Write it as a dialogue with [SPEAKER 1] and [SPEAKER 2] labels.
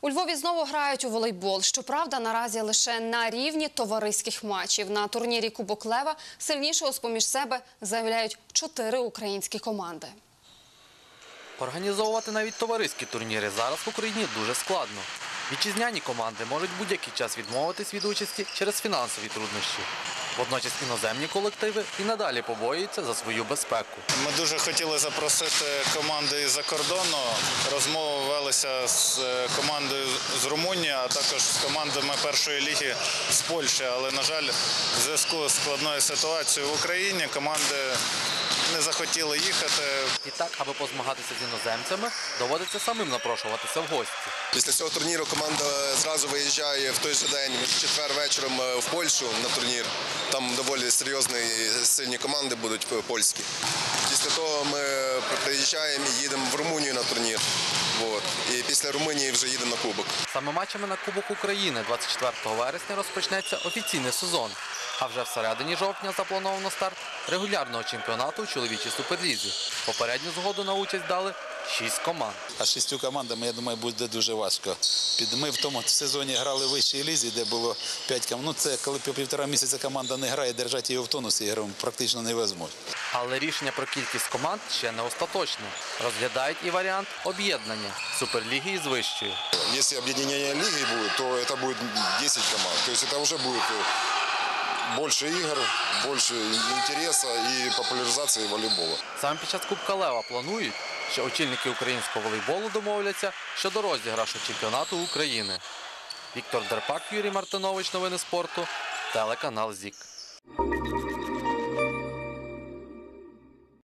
[SPEAKER 1] У Львові знову грають у волейбол. Щоправда, наразі лише на рівні товариських матчів. На турнірі Кубок Лева сильнішого з-поміж себе заявляють чотири українські команди.
[SPEAKER 2] Організовувати навіть товариські турніри зараз в Україні дуже складно. Вітчизняні команди можуть будь-який час відмовитись від участі через фінансові труднощі. Водночас іноземні колективи і надалі побоюються за свою безпеку.
[SPEAKER 3] Ми дуже хотіли запросити команди із-за кордону. Розмови велися з е, командою з Румунії, а також з командами першої ліги з Польщі. Але, на жаль, в зв'язку з складною ситуацією в Україні команди не захотіли їхати.
[SPEAKER 2] І так, аби позмагатися з іноземцями, доводиться самим напрошуватися в гості.
[SPEAKER 4] Після цього турніру команда зразу виїжджає в той же день, в четвер вечором е, в Польщу на турнір. Там доволі серйозні і сильні команди будуть польські. Після того ми приїжджаємо і їдемо в Румунію на турнір. От. І після Румунії вже їдемо на кубок.
[SPEAKER 2] Саме матчами на Кубок України 24 вересня розпочнеться офіційний сезон. А вже всередині жовтня заплановано старт регулярного чемпіонату у чоловічій суперлізі. Попередню згоду на участь дали шість команд.
[SPEAKER 5] А з шістю командами, я думаю, буде дуже важко. Під ми в тому сезоні грали в вищій лізі, де було п'ять команд. Ну це коли по півтора місяця команда не грає, держати її в тонусі ігровому практично невозможно.
[SPEAKER 2] Але рішення про кількість команд ще не остаточне. Розглядають і варіант об'єднання суперліги із вищою.
[SPEAKER 6] Если объединение лиги будет, то это будет 10 команд. То есть это уже будет э, больше игр, больше интереса и популяризации волейбола.
[SPEAKER 2] Саме під час Кубка Лева планують, що очільники українського волейболу домовляться щодо розіграшу чемпіонату України. Віктор Дерпак, Юрій Мартинович, новини спорту, телеканал ЗІК.